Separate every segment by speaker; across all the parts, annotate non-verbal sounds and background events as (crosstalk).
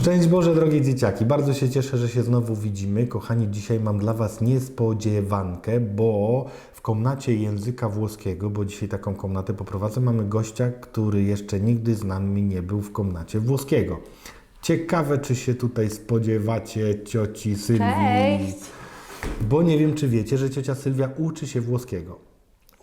Speaker 1: Szczęść Boże, drogie dzieciaki. Bardzo się cieszę, że się znowu widzimy. Kochani, dzisiaj mam dla Was niespodziewankę, bo w komnacie języka włoskiego, bo dzisiaj taką komnatę poprowadzę, mamy gościa, który jeszcze nigdy z nami nie był w komnacie włoskiego. Ciekawe, czy się tutaj spodziewacie cioci Sylwii.
Speaker 2: Cześć.
Speaker 1: Bo nie wiem, czy wiecie, że ciocia Sylwia uczy się włoskiego.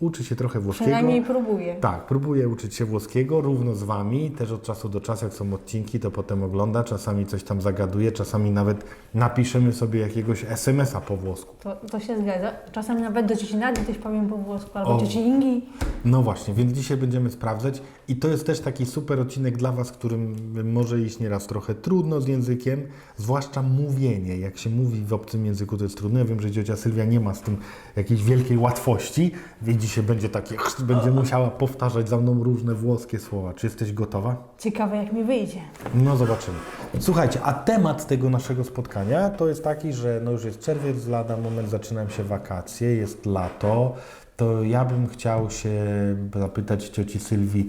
Speaker 1: Uczy się trochę włoskiego.
Speaker 2: Przynajmniej próbuję.
Speaker 1: Tak, próbuję uczyć się włoskiego równo z Wami. Też od czasu do czasu, jak są odcinki, to potem ogląda. Czasami coś tam zagaduje, czasami nawet napiszemy sobie jakiegoś SMS-a po włosku.
Speaker 2: To, to się zgadza. Czasem nawet do cioci Nadi coś powiem po włosku, albo
Speaker 1: O.
Speaker 2: cioci Ingi.
Speaker 1: No właśnie, więc dzisiaj będziemy sprawdzać. I to jest też taki super odcinek dla Was, którym może iść nieraz trochę trudno z językiem, zwłaszcza mówienie. Jak się mówi w obcym języku, to jest trudne. Ja wiem, że ciocia Sylwia nie ma z tym jakiejś wielkiej łatwości, więc dzisiaj będzie takie, będzie musiała powtarzać za mną różne włoskie słowa. Czy jesteś gotowa?
Speaker 2: Ciekawe jak mi wyjdzie.
Speaker 1: No zobaczymy. Słuchajcie, a temat tego naszego spotkania to jest taki, że no już jest czerwiec, lada moment zaczynają się wakacje, jest lato. To ja bym chciał się zapytać cioci Sylwii,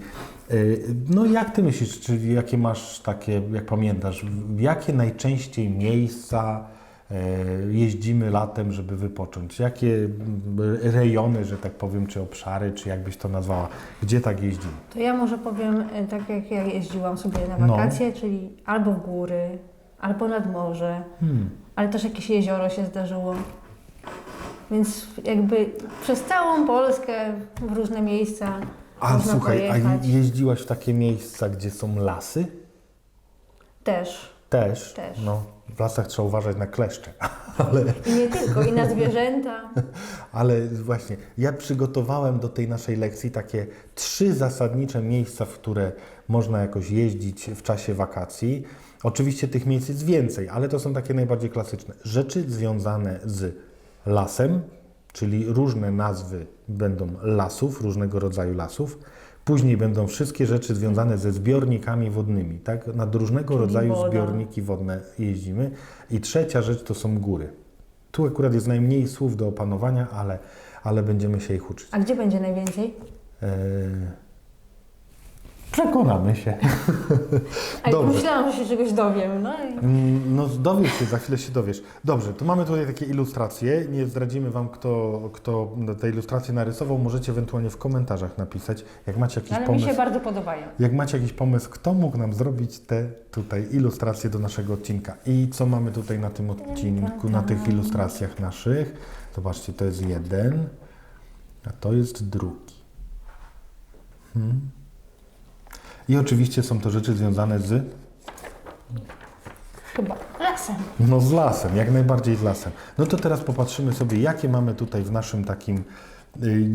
Speaker 1: y, no jak ty myślisz, czy jakie masz takie, jak pamiętasz, jakie najczęściej miejsca jeździmy latem, żeby wypocząć? Jakie rejony, że tak powiem, czy obszary, czy jakbyś to nazwała, gdzie tak jeździmy?
Speaker 2: To ja może powiem e, tak jak ja jeździłam sobie na
Speaker 1: No.
Speaker 2: wakacje, czyli albo w góry, albo nad morze,
Speaker 1: Hmm.
Speaker 2: ale też jakieś jezioro się zdarzyło. Więc jakby przez całą Polskę w różne miejsca
Speaker 1: A
Speaker 2: można
Speaker 1: słuchaj, a
Speaker 2: pojechać.
Speaker 1: jeździłaś w takie miejsca, gdzie są lasy?
Speaker 2: Też.
Speaker 1: Też.
Speaker 2: Też.
Speaker 1: No, w lasach trzeba uważać na kleszcze. (laughs) Ale,
Speaker 2: I nie tylko, i na zwierzęta. (laughs)
Speaker 1: ale właśnie, ja przygotowałem do tej naszej lekcji takie trzy zasadnicze miejsca, w które można jakoś jeździć w czasie wakacji. Oczywiście tych miejsc jest więcej, ale to są takie najbardziej klasyczne. Rzeczy związane z lasem, czyli różne nazwy będą lasów, różnego rodzaju lasów. Później będą wszystkie rzeczy związane ze zbiornikami wodnymi, tak? Nad różnego rodzaju
Speaker 2: woda.
Speaker 1: zbiorniki wodne jeździmy. I trzecia rzecz to są góry. Tu akurat jest najmniej słów do opanowania, ale, ale będziemy się ich uczyć.
Speaker 2: A gdzie będzie najwięcej?
Speaker 1: Eee, przekonamy się. (laughs)
Speaker 2: A
Speaker 1: Dobrze.
Speaker 2: myślałam, że się czegoś dowiem. No i
Speaker 1: Mm, No dowiesz się, za chwilę się dowiesz. Dobrze, to mamy tutaj takie ilustracje. Nie zdradzimy Wam, kto, kto te ilustracje narysował. Możecie ewentualnie w komentarzach napisać, jak macie jakiś
Speaker 2: ale mi
Speaker 1: pomysł.
Speaker 2: się bardzo podobają.
Speaker 1: Jak macie jakiś pomysł, kto mógł nam zrobić te tutaj ilustracje do naszego odcinka? I co mamy tutaj na tym odcinku, na tych ilustracjach naszych? Zobaczcie, to jest jeden, a to jest drugi. Hmm. I oczywiście są to rzeczy związane z,
Speaker 2: Chyba lasem.
Speaker 1: no z lasem, jak najbardziej z lasem. No to teraz popatrzymy sobie, jakie mamy tutaj w naszym takim y,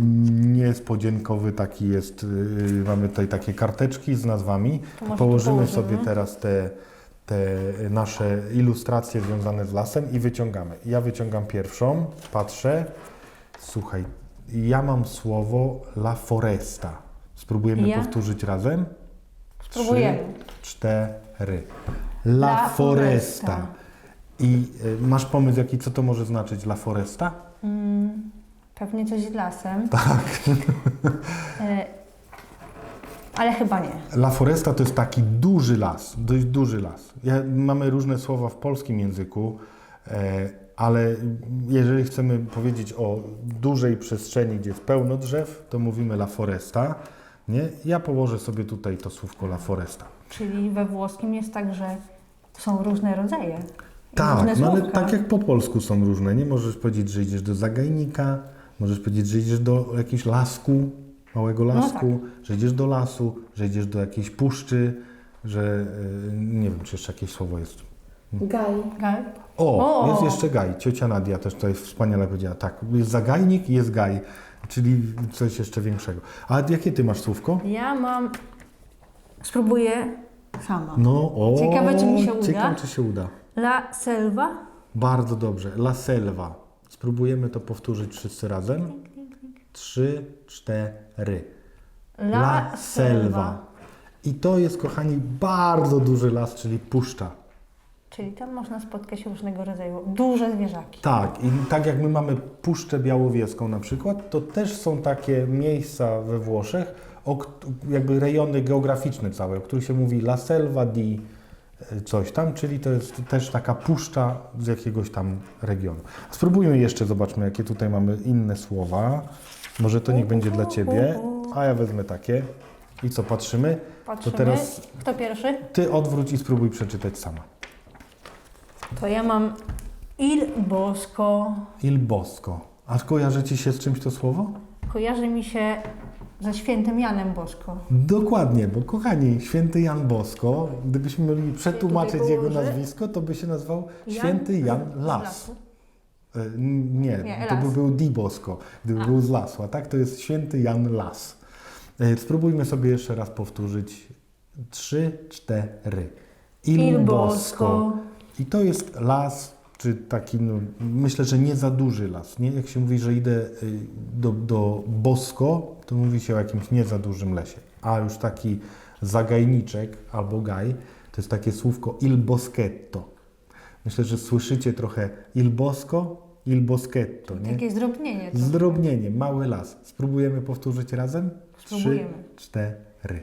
Speaker 1: niespodziankowy taki jest, y, mamy tutaj takie karteczki z nazwami.
Speaker 2: To może
Speaker 1: Położymy
Speaker 2: tu
Speaker 1: sobie
Speaker 2: położymy.
Speaker 1: teraz te, te nasze ilustracje związane z lasem i wyciągamy. Ja wyciągam pierwszą, patrzę. Słuchaj, ja mam słowo la foresta. Spróbujemy
Speaker 2: Ja?
Speaker 1: powtórzyć razem?
Speaker 2: Spróbujemy.
Speaker 1: Trzy, cztery. La,
Speaker 2: La
Speaker 1: foresta.
Speaker 2: foresta.
Speaker 1: I y, masz pomysł, jaki co to może znaczyć la foresta?
Speaker 2: Mm, pewnie coś z lasem. (laughs)
Speaker 1: Tak.
Speaker 2: E, ale chyba nie.
Speaker 1: La foresta to jest taki duży las, dość duży las. Ja, mamy różne słowa w polskim języku, e, ale jeżeli chcemy powiedzieć o dużej przestrzeni, gdzie jest pełno drzew, to mówimy la foresta. Nie? Ja położę sobie tutaj to słówko la foresta.
Speaker 2: Czyli we włoskim jest tak, że są różne rodzaje.
Speaker 1: Tak,
Speaker 2: różne
Speaker 1: no ale tak jak po polsku są różne. Nie możesz powiedzieć, że idziesz do zagajnika, możesz powiedzieć, że idziesz do jakiegoś lasku, małego
Speaker 2: No
Speaker 1: lasku, że idziesz do lasu, że idziesz do jakiejś puszczy, że y, nie wiem, czy jeszcze jakieś słowo jest.
Speaker 3: Gaj.
Speaker 2: Gaj?
Speaker 1: O,
Speaker 2: O!
Speaker 1: jest jeszcze gaj. Ciocia Nadia też tutaj wspaniale powiedziała. Tak, jest zagajnik i jest gaj, czyli coś jeszcze większego. A jakie ty masz słówko?
Speaker 2: Ja mam... Spróbuję sama.
Speaker 1: No, o,
Speaker 2: Ciekawe, czy mi się uda.
Speaker 1: Ciekawe, czy się uda.
Speaker 2: La selva.
Speaker 1: Bardzo dobrze. La selva. Spróbujemy to powtórzyć wszyscy razem. Trzy, cztery.
Speaker 2: La, selva.
Speaker 1: I to jest, kochani, bardzo duży las, czyli puszcza.
Speaker 2: Czyli tam można spotkać różnego rodzaju duże zwierzaki.
Speaker 1: Tak, i tak jak my mamy Puszczę Białowieską na przykład, to też są takie miejsca we Włoszech, o, jakby rejony geograficzne całe, o których się mówi La Selva di e, coś tam, czyli to jest też taka puszcza z jakiegoś tam regionu. Spróbujmy jeszcze, zobaczmy, jakie tutaj mamy inne słowa. Może to niech będzie dla Ciebie, a ja wezmę takie. I co, patrzymy?
Speaker 2: Patrzymy.
Speaker 1: To teraz
Speaker 2: Kto pierwszy?
Speaker 1: Ty odwróć i spróbuj przeczytać sama.
Speaker 2: To ja mam Il Bosco.
Speaker 1: Il Bosco. A kojarzy Ci się z czymś to słowo?
Speaker 2: Kojarzy mi się ze świętym Janem Bosko.
Speaker 1: Dokładnie, bo kochani, święty Jan Bosko, gdybyśmy mieli przetłumaczyć jego nazwisko, to by się nazywał
Speaker 2: Jan
Speaker 1: święty Jan Las. E, Nie,
Speaker 2: Nie,
Speaker 1: to by był Di Bosco, gdyby był z lasu, a tak to jest święty Jan Las. E, Spróbujmy sobie jeszcze raz powtórzyć. Trzy, cztery.
Speaker 2: Il Bosco.
Speaker 1: I to jest las, czy taki, no, myślę, że nie za duży las. Nie? Jak się mówi, że idę y, do, do Bosko, to mówi się o jakimś nie za dużym lesie. A już taki zagajniczek albo gaj, to jest takie słówko il boschetto. Myślę, że słyszycie trochę il bosco, il boschetto. Nie?
Speaker 2: Takie zdrobnienie. To.
Speaker 1: Zdrobnienie, mały las. Spróbujemy powtórzyć razem?
Speaker 2: Spróbujemy.
Speaker 1: Trzy, cztery.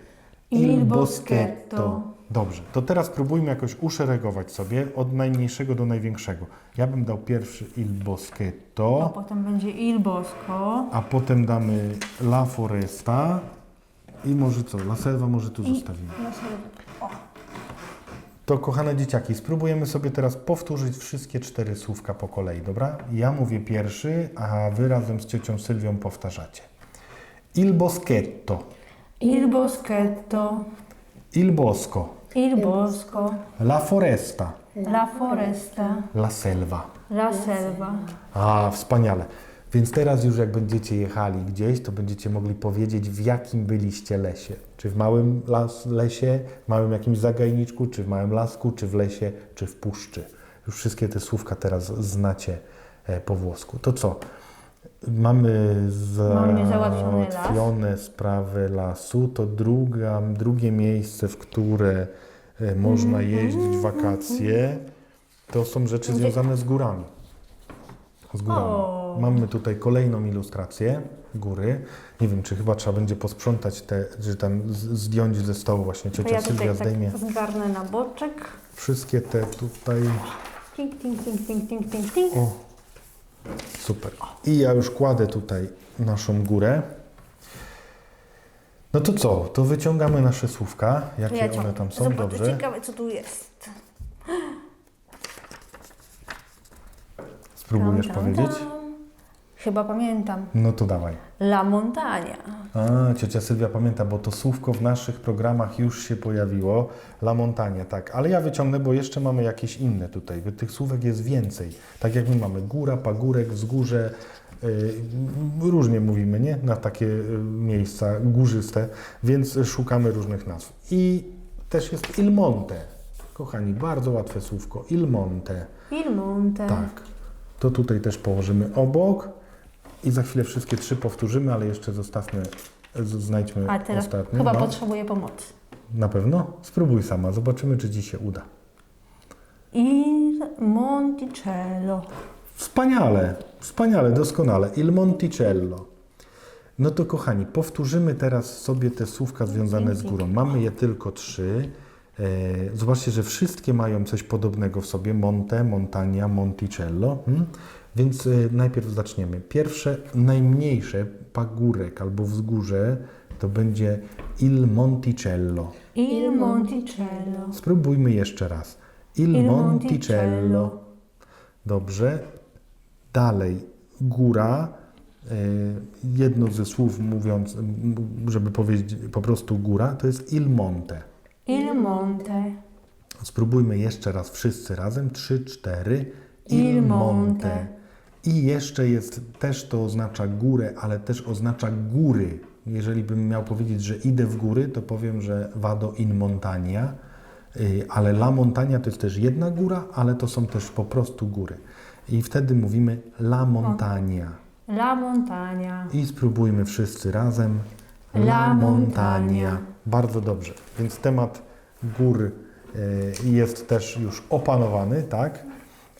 Speaker 2: Il boschetto.
Speaker 1: Dobrze, to teraz spróbujmy jakoś uszeregować sobie od najmniejszego do największego. Ja bym dał pierwszy il boschetto,
Speaker 2: potem będzie Il Bosco.
Speaker 1: a potem damy la foresta i może co, la selva może tu
Speaker 2: I-
Speaker 1: zostawimy.
Speaker 2: Ja sobie- O,
Speaker 1: To kochane dzieciaki, spróbujemy sobie teraz powtórzyć wszystkie cztery słówka po kolei, dobra? Ja mówię pierwszy, a wy razem z ciocią Sylwią powtarzacie. Il boschetto,
Speaker 2: Il Boschetto.
Speaker 1: il bosco,
Speaker 2: Il Bosco.
Speaker 1: la foresta,
Speaker 2: La Foresta.
Speaker 1: la selva.
Speaker 2: La Selva.
Speaker 1: A, wspaniale. Więc teraz już jak będziecie jechali gdzieś, to będziecie mogli powiedzieć, w jakim byliście lesie. Czy w małym las, lesie, w małym jakimś zagajniczku, czy w małym lasku, czy w lesie, czy w puszczy. Już wszystkie te słówka teraz znacie e, po włosku. To co? Mamy załatwione sprawy lasu. To druga, drugie miejsce, w które e, można jeździć w wakacje, to są rzeczy związane z górami. Z górami.
Speaker 2: O.
Speaker 1: Mamy tutaj kolejną ilustrację góry. Nie wiem, czy chyba trzeba będzie posprzątać te, czy tam zdjąć ze stołu właśnie
Speaker 2: To
Speaker 1: ciocia
Speaker 2: ja
Speaker 1: Sylwia
Speaker 2: tutaj
Speaker 1: zdejmie
Speaker 2: tak zgarnę na boczek.
Speaker 1: wszystkie te tutaj.
Speaker 2: Tink, tink, tink, tink, tink.
Speaker 1: O, super. I ja już kładę tutaj naszą górę. No to co? To wyciągamy nasze słówka, jakie
Speaker 2: ja
Speaker 1: one tam są,
Speaker 2: Zobacz,
Speaker 1: dobrze?
Speaker 2: Ciekawe, co tu jest.
Speaker 1: Spróbujesz
Speaker 2: Tam, tam,
Speaker 1: powiedzieć?
Speaker 2: tam. Chyba pamiętam.
Speaker 1: No to dawaj.
Speaker 2: La Montagna.
Speaker 1: A, ciocia Sylwia pamięta, bo to słówko w naszych programach już się pojawiło. La Montagna, tak. Ale ja wyciągnę, bo jeszcze mamy jakieś inne tutaj. Tych słówek jest więcej. Tak jak my mamy góra, pagórek, wzgórze. Yy, różnie mówimy, nie? Na takie yy, miejsca górzyste, więc szukamy różnych nazw. I też jest Il Monte. Kochani, bardzo łatwe słówko. Il Monte.
Speaker 2: Il Monte.
Speaker 1: Tak. To tutaj też położymy obok i za chwilę wszystkie trzy powtórzymy, ale jeszcze zostawmy, znajdźmy
Speaker 2: A teraz
Speaker 1: ostatnie.
Speaker 2: chyba
Speaker 1: no.
Speaker 2: potrzebuję pomocy.
Speaker 1: Na pewno? Spróbuj sama, zobaczymy, czy Ci się uda.
Speaker 2: Il Monticello.
Speaker 1: Wspaniale, wspaniale, doskonale. Il Monticello. No to kochani, powtórzymy teraz sobie te słówka związane z górą. Mamy je tylko trzy. E, Zobaczcie, że wszystkie mają coś podobnego w sobie. Monte, montagna, monticello. Hmm? Więc e, najpierw zaczniemy. Pierwsze, najmniejsze, pagórek albo wzgórze, to będzie Il Monticello.
Speaker 2: Il Monticello.
Speaker 1: Spróbujmy jeszcze raz. Il,
Speaker 2: Il
Speaker 1: Monticello.
Speaker 2: Monticello.
Speaker 1: Dobrze. Dalej. Góra. E, Jedno ze słów mówiąc, żeby powiedzieć po prostu góra, to jest Il Monte.
Speaker 2: Il Monte.
Speaker 1: Spróbujmy jeszcze raz wszyscy razem. Trzy, cztery.
Speaker 2: Il Monte.
Speaker 1: I jeszcze jest, też to oznacza górę, ale też oznacza góry. Jeżeli bym miał powiedzieć, że idę w góry, to powiem, że vado in montagna. Y, Ale La Montagna to jest też jedna góra, ale to są też po prostu góry. I wtedy mówimy La Montagna.
Speaker 2: La Montagna.
Speaker 1: I spróbujmy wszyscy razem.
Speaker 2: La Montagna.
Speaker 1: Bardzo dobrze. Więc temat gór y, jest też już opanowany, tak?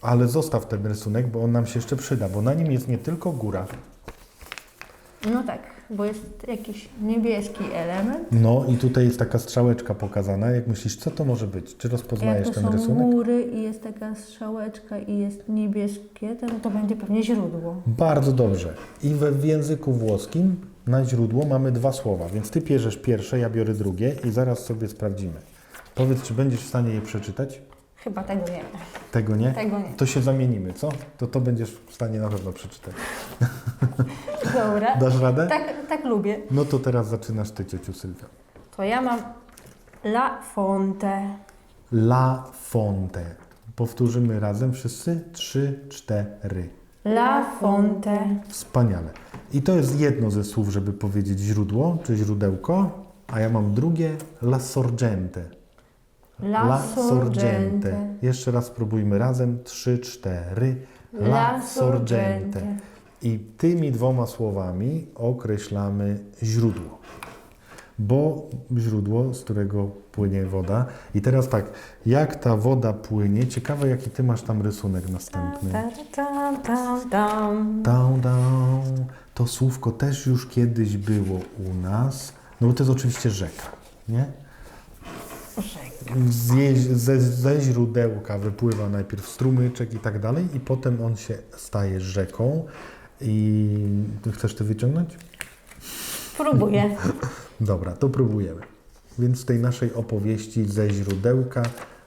Speaker 1: Ale zostaw ten rysunek, bo on nam się jeszcze przyda, bo na nim jest nie tylko góra.
Speaker 2: No tak. Bo jest jakiś niebieski element.
Speaker 1: No i tutaj jest taka strzałeczka pokazana. Jak myślisz, co to może być? Czy
Speaker 2: Jak
Speaker 1: rozpoznajesz
Speaker 2: to
Speaker 1: ten
Speaker 2: są
Speaker 1: rysunek?
Speaker 2: góry i jest taka strzałeczka i jest niebieskie, to, to będzie pewnie źródło.
Speaker 1: Bardzo dobrze. I we, w języku włoskim na źródło mamy dwa słowa, więc ty bierzesz pierwsze, ja biorę drugie i zaraz sobie sprawdzimy. Powiedz, czy będziesz w stanie je przeczytać?
Speaker 2: Chyba tego nie.
Speaker 1: Tego nie?
Speaker 2: Tego nie.
Speaker 1: To się zamienimy, co? To to będziesz w stanie na pewno przeczytać. (laughs)
Speaker 2: Dobra.
Speaker 1: Dasz radę?
Speaker 2: Tak, tak lubię.
Speaker 1: No to teraz zaczynasz ty, ciociu Sylwia.
Speaker 2: To ja mam La Fonte.
Speaker 1: La Fonte. Powtórzymy razem wszyscy. Trzy, cztery.
Speaker 2: La Fonte.
Speaker 1: Wspaniale. I to jest jedno ze słów, żeby powiedzieć źródło, czy źródełko, a ja mam drugie La Sorgente.
Speaker 2: La, Sorgente.
Speaker 1: Jeszcze raz spróbujmy razem. Trzy, cztery.
Speaker 2: La Sorgente.
Speaker 1: I tymi dwoma słowami określamy źródło. Bo źródło, z którego płynie woda. I teraz tak, jak ta woda płynie, ciekawe jaki ty masz tam rysunek następny.
Speaker 2: Tam, tam, tam.
Speaker 1: To słówko też już kiedyś było u nas. No bo to jest oczywiście rzeka, nie? Ze, ze źródełka wypływa najpierw strumyczek i tak dalej, i potem on się staje rzeką. I chcesz to wyciągnąć?
Speaker 2: Próbuję. (laughs)
Speaker 1: Dobra, to próbujemy. Więc w tej naszej opowieści ze źródełka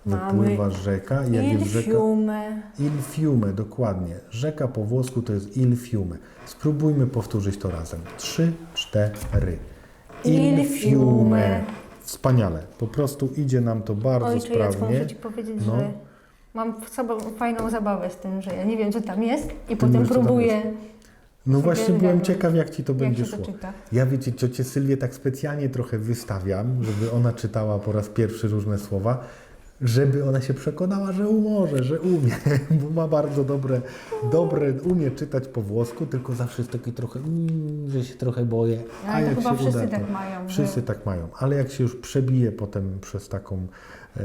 Speaker 2: Mamy
Speaker 1: wypływa rzeka. Jak
Speaker 2: Il
Speaker 1: rzeka?
Speaker 2: fiume.
Speaker 1: Il fiume, dokładnie. Rzeka po włosku to jest il fiume. Spróbujmy powtórzyć to razem. Trzy, cztery.
Speaker 2: Il fiume.
Speaker 1: Wspaniale. Po prostu idzie nam to bardzo
Speaker 2: Ojcze Jacku,
Speaker 1: sprawnie.
Speaker 2: muszę Ci powiedzieć,
Speaker 1: No.
Speaker 2: że mam w sobą fajną zabawę z tym, że ja nie wiem, co tam jest i potem
Speaker 1: wiesz, co tam
Speaker 2: próbuję,
Speaker 1: No właśnie byłem ciekaw, jak Ci to
Speaker 2: jak
Speaker 1: będzie
Speaker 2: się to
Speaker 1: szło.
Speaker 2: czyta.
Speaker 1: Ja wiecie, ciocię Sylwię tak specjalnie trochę wystawiam, żeby ona czytała po raz pierwszy różne słowa, żeby ona się przekonała, że umoże, że umie, (laughs) bo ma bardzo dobre, dobre, umie czytać po włosku, tylko zawsze jest taki trochę, mm, że się trochę boję, a
Speaker 2: Ale to
Speaker 1: jak
Speaker 2: chyba
Speaker 1: się
Speaker 2: wszyscy
Speaker 1: uda, to
Speaker 2: tak mają, że-
Speaker 1: Wszyscy tak mają, ale jak się już przebije potem przez taką e,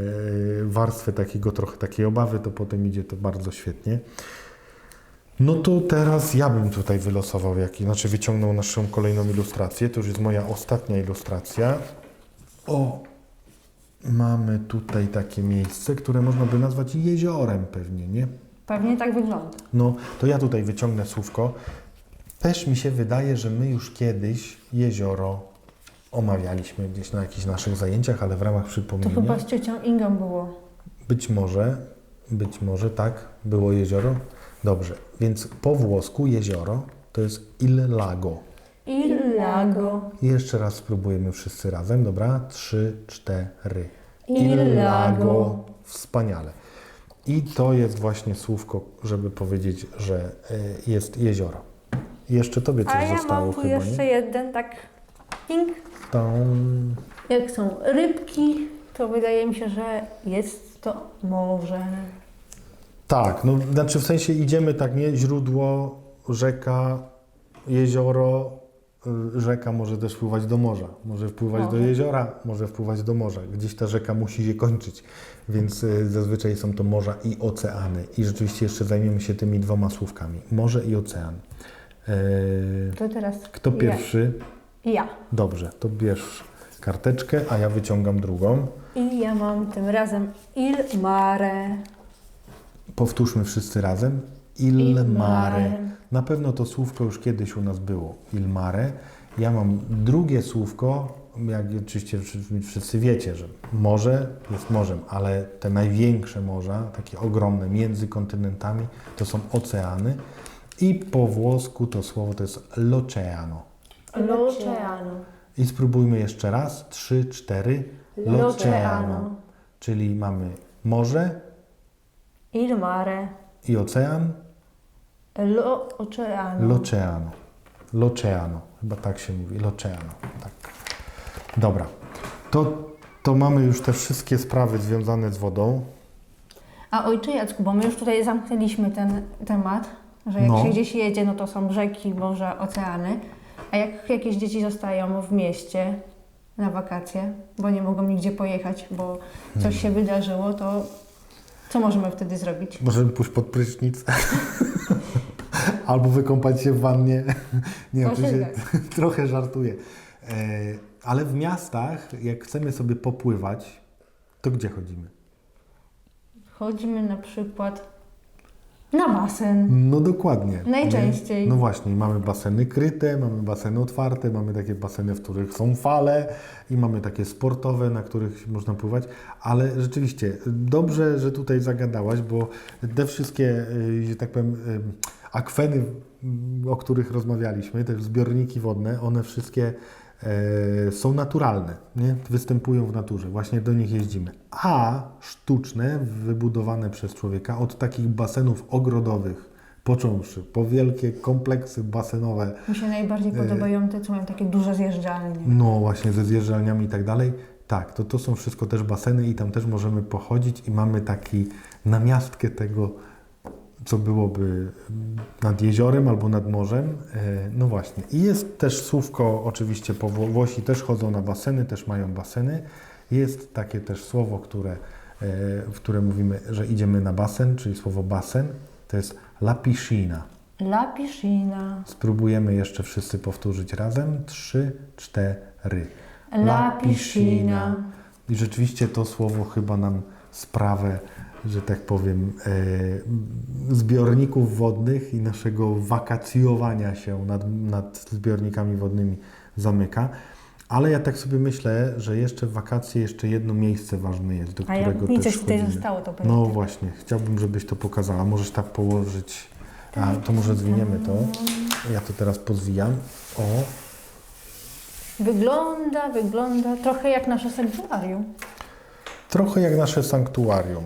Speaker 1: warstwę takiego trochę takiej obawy, to potem idzie to bardzo świetnie. No to teraz ja bym tutaj wylosował, jaki, znaczy wyciągnął naszą kolejną ilustrację. To już jest moja ostatnia ilustracja. O, mamy tutaj takie miejsce, które można by nazwać jeziorem pewnie, nie?
Speaker 2: Pewnie tak wygląda.
Speaker 1: No, to ja tutaj wyciągnę słówko. Też mi się wydaje, że my już kiedyś jezioro omawialiśmy gdzieś na jakichś naszych zajęciach, ale w ramach
Speaker 2: To
Speaker 1: przypomnienia.
Speaker 2: chyba z ciocią Ingą było.
Speaker 1: Być może, być może tak, było jezioro. Dobrze, więc po włosku jezioro to jest il lago.
Speaker 2: Il lago.
Speaker 1: Jeszcze raz spróbujemy wszyscy razem, dobra? Trzy, cztery.
Speaker 2: Il lago.
Speaker 1: Wspaniale. I to jest właśnie słówko, żeby powiedzieć, że y, jest jezioro. Jeszcze tobie coś
Speaker 2: A ja
Speaker 1: zostało
Speaker 2: mam tu
Speaker 1: chyba,
Speaker 2: jeszcze
Speaker 1: nie?
Speaker 2: jeden, tak ping. Jak są rybki, to wydaje mi się, że jest to morze.
Speaker 1: Tak, no znaczy w sensie idziemy tak, nie? Źródło, rzeka, jezioro, y, rzeka może też wpływać do morza, może wpływać do
Speaker 2: Może.
Speaker 1: jeziora, może wpływać do morza. Gdzieś ta rzeka musi się kończyć, więc y, zazwyczaj są to morza i oceany. I rzeczywiście jeszcze zajmiemy się tymi dwoma słówkami, morze i ocean. Y,
Speaker 2: To teraz
Speaker 1: Kto pierwszy?
Speaker 2: Ja. ja.
Speaker 1: Dobrze, to bierz karteczkę, a ja wyciągam drugą.
Speaker 2: I ja mam tym razem il mare.
Speaker 1: Powtórzmy wszyscy razem. Il,
Speaker 2: Il
Speaker 1: mare.
Speaker 2: mare.
Speaker 1: Na pewno to słówko już kiedyś u nas było. Il mare. Ja mam drugie słówko, jak oczywiście wszyscy wiecie, że morze jest morzem, ale te największe morza, takie ogromne między kontynentami, to są oceany. I po włosku to słowo to jest l'oceano.
Speaker 2: L'oceano.
Speaker 1: I spróbujmy jeszcze raz. Trzy, cztery.
Speaker 2: L'oceano.
Speaker 1: Czyli mamy morze
Speaker 2: Il mare.
Speaker 1: i ocean.
Speaker 2: L'oceano.
Speaker 1: L'oceano. L'oceano. Chyba tak się mówi. L'oceano. Tak. Dobra. To, to mamy już te wszystkie sprawy związane z wodą.
Speaker 2: A ojcze Jacku, bo my już tutaj zamknęliśmy ten temat, że jak
Speaker 1: No.
Speaker 2: się gdzieś jedzie, no to są rzeki, morza, oceany. A jak jakieś dzieci zostają w mieście na wakacje, bo nie mogą nigdzie pojechać, bo coś
Speaker 1: Hmm.
Speaker 2: się wydarzyło, to co możemy wtedy zrobić?
Speaker 1: Możemy pójść pod prysznic. Albo wykąpać się w wannie. Nie, oczywiście
Speaker 2: Pożygać. (laughs)
Speaker 1: trochę żartuję. E, ale w miastach, jak chcemy sobie popływać, to gdzie chodzimy?
Speaker 2: Chodzimy na przykład na basen.
Speaker 1: No dokładnie.
Speaker 2: Najczęściej.
Speaker 1: Nie? No właśnie, mamy baseny kryte, mamy baseny otwarte, mamy takie baseny, w których są fale i mamy takie sportowe, na których można pływać, ale rzeczywiście dobrze, że tutaj zagadałaś, bo te wszystkie, y, że tak powiem, y, akweny, o których rozmawialiśmy, te zbiorniki wodne, one wszystkie są naturalne, nie? występują w naturze, właśnie do nich jeździmy. A sztuczne, wybudowane przez człowieka od takich basenów ogrodowych, począwszy po wielkie kompleksy basenowe,
Speaker 2: Mi się najbardziej podobają te, co mają takie duże zjeżdżalnie.
Speaker 1: no właśnie ze zjeżdżalniami i tak dalej. Tak, to, to są wszystko też baseny i tam też możemy pochodzić i mamy taki namiastkę tego, co byłoby nad jeziorem albo nad morzem. E, No właśnie. I jest też słówko, oczywiście po Wło- Włosi też chodzą na baseny, też mają baseny. Jest takie też słowo, które, e, w które mówimy, że idziemy na basen, czyli słowo basen, to jest la piscina.
Speaker 2: La piscina.
Speaker 1: Spróbujemy jeszcze wszyscy powtórzyć razem. Trzy, cztery.
Speaker 2: La piscina.
Speaker 1: I rzeczywiście to słowo chyba nam sprawę, że tak powiem, e, zbiorników wodnych i naszego wakacjowania się nad, nad zbiornikami wodnymi zamyka. Ale ja tak sobie myślę, że jeszcze w wakacje jeszcze jedno miejsce ważne jest, do
Speaker 2: A ja
Speaker 1: którego
Speaker 2: mi
Speaker 1: też
Speaker 2: coś tutaj zostało, to
Speaker 1: No
Speaker 2: powiem.
Speaker 1: właśnie, chciałbym, żebyś to pokazała. Możesz tak położyć. A, to może zwiniemy to. Ja to teraz pozwijam. O,
Speaker 2: Wygląda, wygląda trochę jak nasze sanktuarium.
Speaker 1: trochę jak nasze sanktuarium.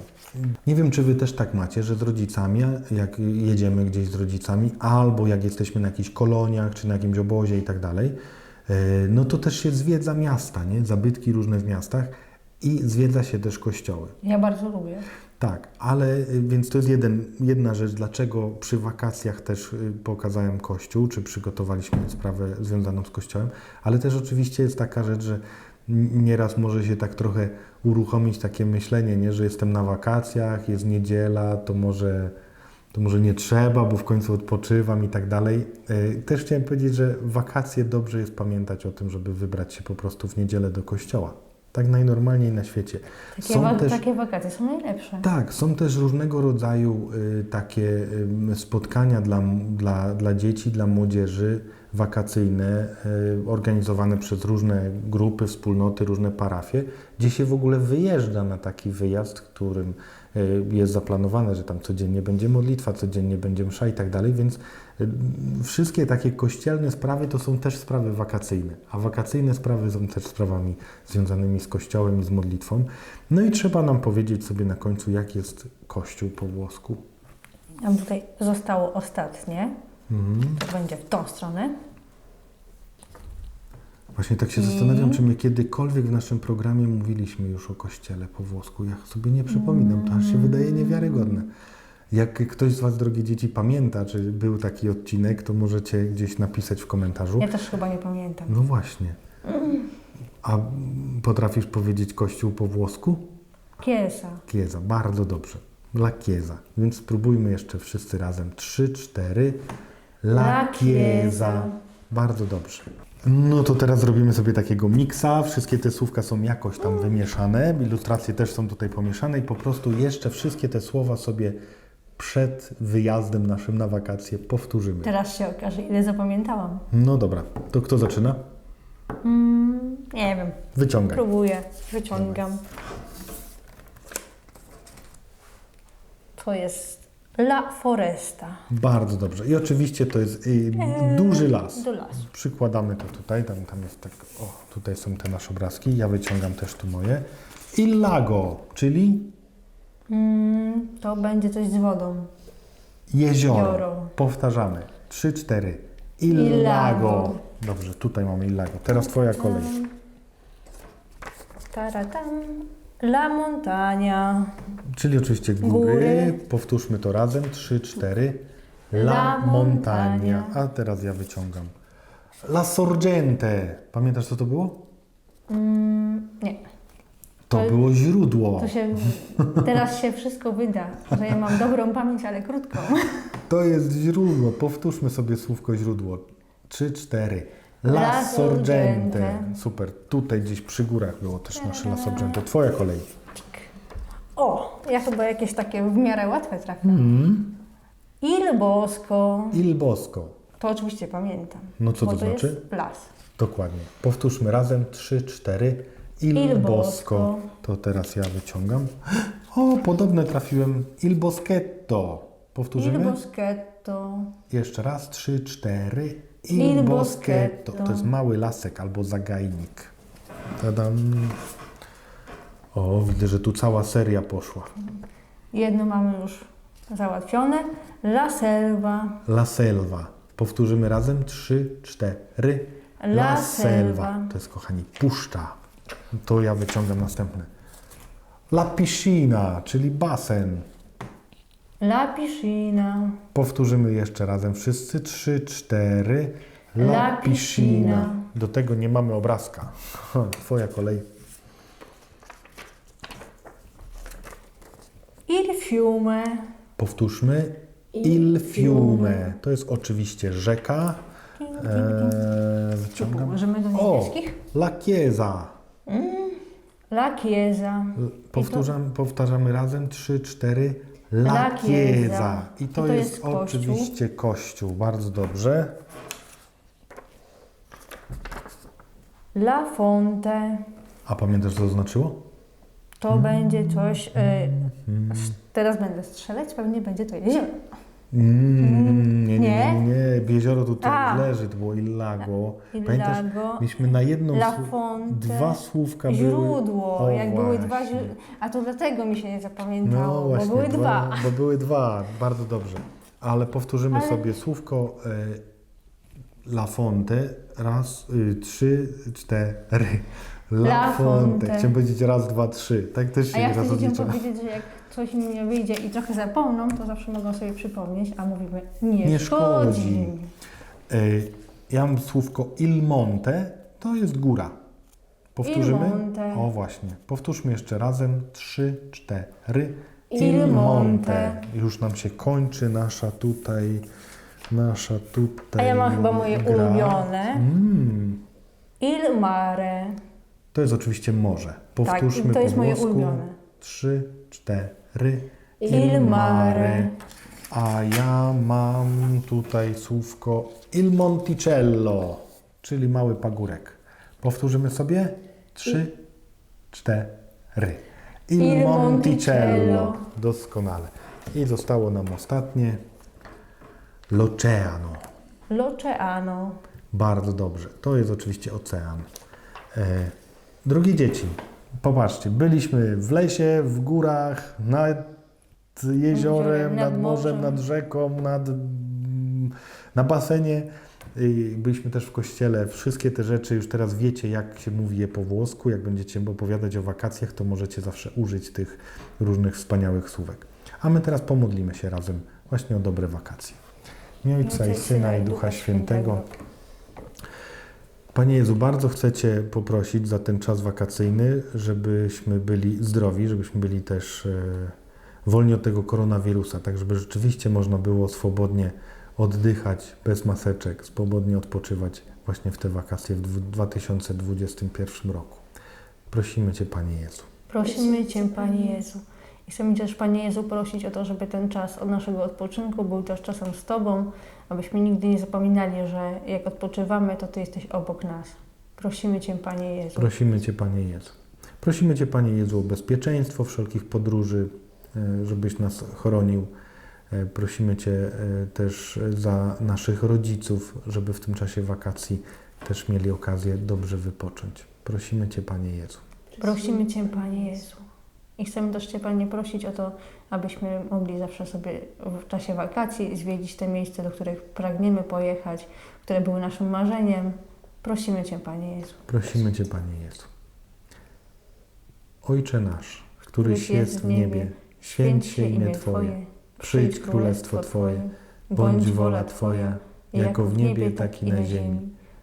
Speaker 1: Nie wiem, czy Wy też tak macie, że z rodzicami, jak jedziemy gdzieś z rodzicami, albo jak jesteśmy na jakichś koloniach, czy na jakimś obozie i tak dalej, e, no to też się zwiedza miasta, nie? Zabytki różne w miastach i zwiedza się też kościoły.
Speaker 2: Ja bardzo lubię.
Speaker 1: Tak, ale y, więc to jest jeden, jedna rzecz, dlaczego przy wakacjach też y, pokazałem Kościół, czy przygotowaliśmy sprawę związaną z Kościołem, ale też oczywiście jest taka rzecz, że nieraz może się tak trochę uruchomić takie myślenie, nie, że jestem na wakacjach, jest niedziela, to może, to może nie trzeba, bo w końcu odpoczywam i tak dalej. Y, Też chciałem powiedzieć, że wakacje dobrze jest pamiętać o tym, żeby wybrać się po prostu w niedzielę do kościoła. Tak najnormalniej na świecie.
Speaker 2: Takie, wa- takie wakacje są najlepsze.
Speaker 1: Tak, są też różnego rodzaju y, takie y, spotkania dla, dla, dla dzieci, dla młodzieży wakacyjne, y, organizowane przez różne grupy, wspólnoty, różne parafie, gdzie się w ogóle wyjeżdża na taki wyjazd, którym y, jest zaplanowane, że tam codziennie będzie modlitwa, codziennie będzie msza i tak dalej, więc y, wszystkie takie kościelne sprawy to są też sprawy wakacyjne, a wakacyjne sprawy są też sprawami związanymi z kościołem i z modlitwą. No i trzeba nam powiedzieć sobie na końcu, jak jest kościół po włosku.
Speaker 2: Nam tutaj zostało ostatnie.
Speaker 1: Mhm.
Speaker 2: To będzie w tą stronę.
Speaker 1: Właśnie tak się zastanawiam, czy my kiedykolwiek w naszym programie mówiliśmy już o kościele po włosku. Ja sobie nie przypominam, to aż się wydaje niewiarygodne. Jak ktoś z Was, drogie dzieci, pamięta, czy był taki odcinek, to możecie gdzieś napisać w komentarzu.
Speaker 2: Ja też chyba nie pamiętam.
Speaker 1: No właśnie. A potrafisz powiedzieć kościół po włosku?
Speaker 2: Kiesa.
Speaker 1: Chiesa, bardzo dobrze. La Chiesa. Więc spróbujmy jeszcze wszyscy razem. Trzy, cztery. La. Chiesa. Bardzo dobrze. No to teraz zrobimy sobie takiego miksa. Wszystkie te słówka są jakoś tam wymieszane. Ilustracje też są tutaj pomieszane i po prostu jeszcze wszystkie te słowa sobie przed wyjazdem naszym na wakacje powtórzymy.
Speaker 2: Teraz się okaże, ile zapamiętałam.
Speaker 1: No dobra, to kto zaczyna?
Speaker 2: Mm, nie wiem.
Speaker 1: Wyciągaj.
Speaker 2: Próbuję. Wyciągam. To jest La Foresta.
Speaker 1: Bardzo dobrze. I oczywiście to jest y, duży las.
Speaker 2: Do lasu.
Speaker 1: Przykładamy to tutaj, tam, tam jest tak, o, tutaj są te nasze obrazki, ja wyciągam też tu moje. I lago, czyli
Speaker 2: Mm, to będzie coś z wodą.
Speaker 1: jezioro.
Speaker 2: Jezioro.
Speaker 1: Powtarzamy. Trzy, cztery. Il
Speaker 2: Il
Speaker 1: lago.
Speaker 2: lago.
Speaker 1: Dobrze, tutaj mamy il lago. Teraz twoja kolej.
Speaker 2: Taratam. La Montania.
Speaker 1: Czyli oczywiście góry.
Speaker 2: Góry.
Speaker 1: Powtórzmy to razem. Trzy, cztery. La,
Speaker 2: La
Speaker 1: montagna.
Speaker 2: montagna.
Speaker 1: A teraz ja wyciągam. La sorgente. Pamiętasz co to było?
Speaker 2: Mm, nie.
Speaker 1: To
Speaker 2: Ale-
Speaker 1: było źródło.
Speaker 2: To się, teraz się wszystko wyda, że ja mam dobrą pamięć, ale krótką.
Speaker 1: To jest źródło. Powtórzmy sobie słówko źródło. Trzy, cztery. La sorgente.
Speaker 2: sorgente.
Speaker 1: Super. Tutaj gdzieś przy górach było też nasze la sorgente. Twoja kolej.
Speaker 2: O, ja chyba jakieś takie w miarę łatwe trafię.
Speaker 1: Mm.
Speaker 2: Il Bosco.
Speaker 1: Il Bosco.
Speaker 2: To oczywiście pamiętam.
Speaker 1: No co
Speaker 2: bo
Speaker 1: to
Speaker 2: to
Speaker 1: znaczy?
Speaker 2: jest las.
Speaker 1: Dokładnie. Powtórzmy razem. Trzy, cztery. Il,
Speaker 2: Il
Speaker 1: Bosco.
Speaker 2: Bosco.
Speaker 1: To teraz ja wyciągam. O, podobne trafiłem. Il Boschetto. Powtórzymy?
Speaker 2: Il Boschetto.
Speaker 1: Jeszcze raz. Trzy, cztery. Il. Boschetto. To jest mały lasek albo zagajnik. Tadam. O, widzę, że tu cała seria poszła.
Speaker 2: Jedno mamy już załatwione. La Selva.
Speaker 1: La Selva. Powtórzymy razem. Trzy, cztery.
Speaker 2: La Selva.
Speaker 1: To jest, kochani, puszcza. To ja wyciągam następne. La piscina, czyli basen.
Speaker 2: La Piscina.
Speaker 1: Powtórzymy jeszcze razem wszyscy. Trzy, cztery.
Speaker 2: La piscina.
Speaker 1: Do tego nie mamy obrazka. (laughs) Twoja kolej.
Speaker 2: Il Fiume.
Speaker 1: Powtórzmy. Il fiume. To jest oczywiście rzeka. Eee, wyciągam.
Speaker 2: Możemy do
Speaker 1: O. La Chiesa.
Speaker 2: La Chiesa.
Speaker 1: Powtórzam, powtarzamy razem. Trzy, cztery. La,
Speaker 2: La
Speaker 1: Chiesa.
Speaker 2: Chiesa.
Speaker 1: I to,
Speaker 2: I to
Speaker 1: jest,
Speaker 2: jest kościół.
Speaker 1: oczywiście kościół. Bardzo dobrze.
Speaker 2: La Fonte.
Speaker 1: A pamiętasz, co to znaczyło?
Speaker 2: To będzie coś. Y, teraz będę strzelać, pewnie będzie to jezioro.
Speaker 1: Mm, nie, nie, nie,
Speaker 2: Nie?
Speaker 1: nie. Jezioro tutaj
Speaker 2: A.
Speaker 1: leży, to było Il Lago.
Speaker 2: Il
Speaker 1: Pamiętasz,
Speaker 2: Lago.
Speaker 1: mieliśmy na jedną
Speaker 2: La Fonte.
Speaker 1: dwa słówka były.
Speaker 2: Źródło.
Speaker 1: O,
Speaker 2: jak były dwa
Speaker 1: właśnie.
Speaker 2: źródła. A to dlatego mi się nie
Speaker 1: No
Speaker 2: zapamiętało,
Speaker 1: właśnie,
Speaker 2: bo były dwa.
Speaker 1: Bo były dwa, bardzo dobrze. Ale powtórzymy
Speaker 2: Ale-
Speaker 1: sobie słówko e, La Fonte. Raz, y, trzy, cztery. La,
Speaker 2: La
Speaker 1: Fonte.
Speaker 2: Fonte.
Speaker 1: Chciałem powiedzieć raz, dwa, trzy. Tak też się
Speaker 2: A ja
Speaker 1: nieraz
Speaker 2: chcę dzieciom
Speaker 1: odlicza.
Speaker 2: powiedzieć, że jak coś mi nie wyjdzie i trochę zapomną, to zawsze mogą sobie przypomnieć, a mówimy nie,
Speaker 1: Nie
Speaker 2: szkodzi.
Speaker 1: szkodzi. E, ja mam słówko Il Monte. To jest góra. Powtórzymy?
Speaker 2: Il Monte.
Speaker 1: O właśnie. Powtórzmy jeszcze razem. Trzy, cztery.
Speaker 2: Il Monte.
Speaker 1: Już nam się kończy nasza tutaj, nasza tutaj
Speaker 2: A ja mam chyba moje ulubione.
Speaker 1: Mm,
Speaker 2: Il mare.
Speaker 1: to jest oczywiście morze. Powtórzmy
Speaker 2: Tak, to jest
Speaker 1: po
Speaker 2: moje
Speaker 1: włosku.
Speaker 2: ulubione.
Speaker 1: Trzy, cztery.
Speaker 2: Il mare.
Speaker 1: A ja mam tutaj słówko Il Monticello, czyli mały pagórek. Powtórzymy sobie. Trzy, cztery. Il. Monticello. Doskonale. I zostało nam ostatnie. L'Oceano.
Speaker 2: L'oceano.
Speaker 1: Bardzo dobrze. To jest oczywiście ocean. E, drogie dzieci, popatrzcie, byliśmy w lesie, w górach, nad jeziorem,
Speaker 2: Nad
Speaker 1: nad morzem, nad rzeką, nad, na basenie. Byliśmy też w kościele. Wszystkie te rzeczy już teraz wiecie, jak się mówi je po włosku. Jak będziecie opowiadać o wakacjach, to możecie zawsze użyć tych różnych wspaniałych słówek. A my teraz pomodlimy się razem właśnie o dobre wakacje. Imię Ojca i Syna i Ducha Świętego. Panie Jezu, bardzo chcę Cię poprosić za ten czas wakacyjny, żebyśmy byli zdrowi, żebyśmy byli też e, wolni od tego koronawirusa, tak żeby rzeczywiście można było swobodnie oddychać bez maseczek, swobodnie odpoczywać właśnie w te wakacje w dwu- 2021 roku. Prosimy Cię, Panie Jezu.
Speaker 2: Prosimy Cię, Panie Jezu. I chcemy też, Panie Jezu, prosić o to, żeby ten czas od naszego odpoczynku był też czasem z Tobą, abyśmy nigdy nie zapominali, że jak odpoczywamy, to Ty jesteś obok nas. Prosimy Cię, Panie Jezu.
Speaker 1: Prosimy Cię, Panie Jezu. Prosimy Cię, Panie Jezu, o bezpieczeństwo wszelkich podróży, e, żebyś nas chronił. E, Prosimy Cię e, też za naszych rodziców, żeby w tym czasie wakacji też mieli okazję dobrze wypocząć. Prosimy Cię, Panie Jezu.
Speaker 2: Prosimy Cię, Panie Jezu. I chcemy też Cię, Panie, prosić o to, abyśmy mogli zawsze sobie w czasie wakacji zwiedzić te miejsca, do których pragniemy pojechać, które były naszym marzeniem. Prosimy Cię, Panie Jezu.
Speaker 1: Prosimy Cię, Panie Jezu. Ojcze nasz, któryś jest w niebie, święć się imię Twoje. Przyjdź królestwo Twoje. Bądź wola Twoja, jako w niebie, tak i na ziemi.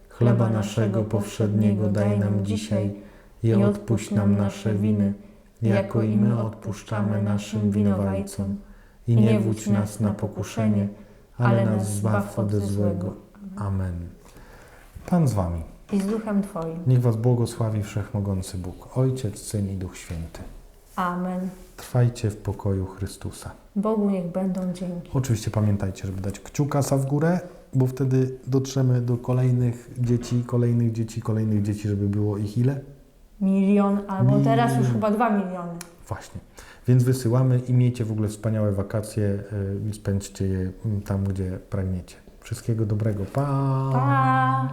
Speaker 1: Chleba naszego powszedniego daj nam dzisiaj i odpuść nam nasze winy, jako i my odpuszczamy naszym winowajcom. I nie wódź nas na pokuszenie, ale nas zbaw ode złego. Amen. Pan z Wami.
Speaker 2: I z duchem Twoim.
Speaker 1: Niech Was błogosławi Wszechmogący Bóg, Ojciec, Syn i Duch Święty.
Speaker 2: Amen.
Speaker 1: Trwajcie w pokoju Chrystusa.
Speaker 2: Bogu niech będą dzięki.
Speaker 1: Oczywiście pamiętajcie, żeby dać kciukasa w górę, bo wtedy dotrzemy do kolejnych dzieci, kolejnych dzieci, kolejnych dzieci, żeby było ich ile?
Speaker 2: Milion, albo teraz już
Speaker 1: Milion.
Speaker 2: chyba dwa miliony.
Speaker 1: Właśnie. Więc wysyłamy i miejcie w ogóle wspaniałe wakacje y, spędźcie je mm, tam, gdzie pragniecie. Wszystkiego dobrego. Pa!
Speaker 2: Pa!